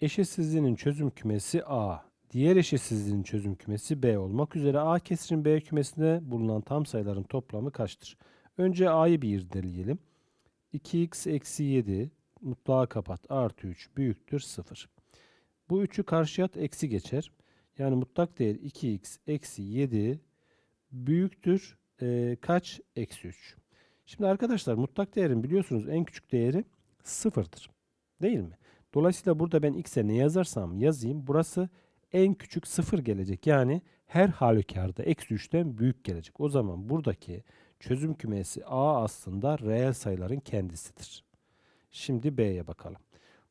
eşitsizliğinin çözüm kümesi A. Diğer eşitsizliğin çözüm kümesi B olmak üzere A kesrin B kümesinde bulunan tam sayıların toplamı kaçtır? Önce A'yı bir irdeleyelim. 2x eksi 7 mutlağı kapat artı 3 büyüktür 0. Bu 3'ü karşıya at eksi geçer. Yani mutlak değer 2x eksi 7 büyüktür e, kaç? Eksi 3. Şimdi arkadaşlar mutlak değerin biliyorsunuz en küçük değeri sıfırdır. Değil mi? Dolayısıyla burada ben x'e ne yazarsam yazayım burası en küçük sıfır gelecek. Yani her halükarda eksi 3'ten büyük gelecek. O zaman buradaki çözüm kümesi A aslında reel sayıların kendisidir. Şimdi B'ye bakalım.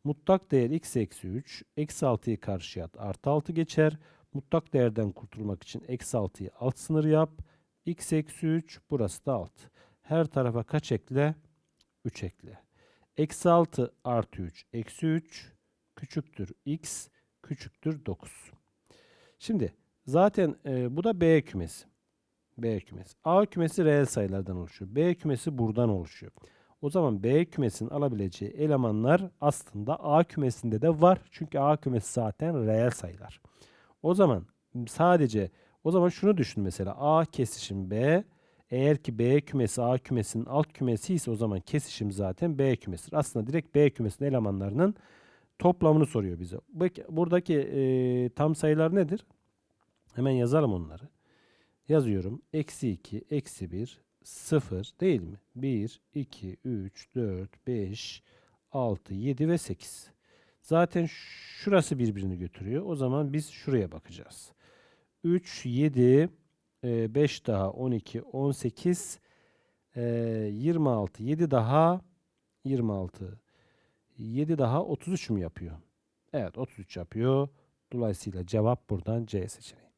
Mutlak değer x eksi 3. Eksi 6'yı karşıya at. Artı 6 geçer. Mutlak değerden kurtulmak için eksi 6'yı alt sınır yap. x eksi 3. Burası da alt. Her tarafa kaç ekle? 3 ekle. Eksi 6 artı 3 eksi 3 küçüktür x küçüktür 9. Şimdi zaten e, bu da B kümesi. B kümesi. A kümesi reel sayılardan oluşuyor. B kümesi buradan oluşuyor. O zaman B kümesinin alabileceği elemanlar aslında A kümesinde de var. Çünkü A kümesi zaten reel sayılar. O zaman sadece o zaman şunu düşün mesela A kesişim B eğer ki B kümesi A kümesinin alt kümesi ise o zaman kesişim zaten B kümesidir. Aslında direkt B kümesinin elemanlarının toplamını soruyor bize. Buradaki e, tam sayılar nedir? Hemen yazalım onları. Yazıyorum. Eksi 2, eksi 1, 0 değil mi? 1, 2, 3, 4, 5, 6, 7 ve 8. Zaten şurası birbirini götürüyor. O zaman biz şuraya bakacağız. 3, 7, 5 daha 12, 18, e, 26, 7 daha 26, 7 daha 33 mü yapıyor? Evet 33 yapıyor. Dolayısıyla cevap buradan C seçeneği.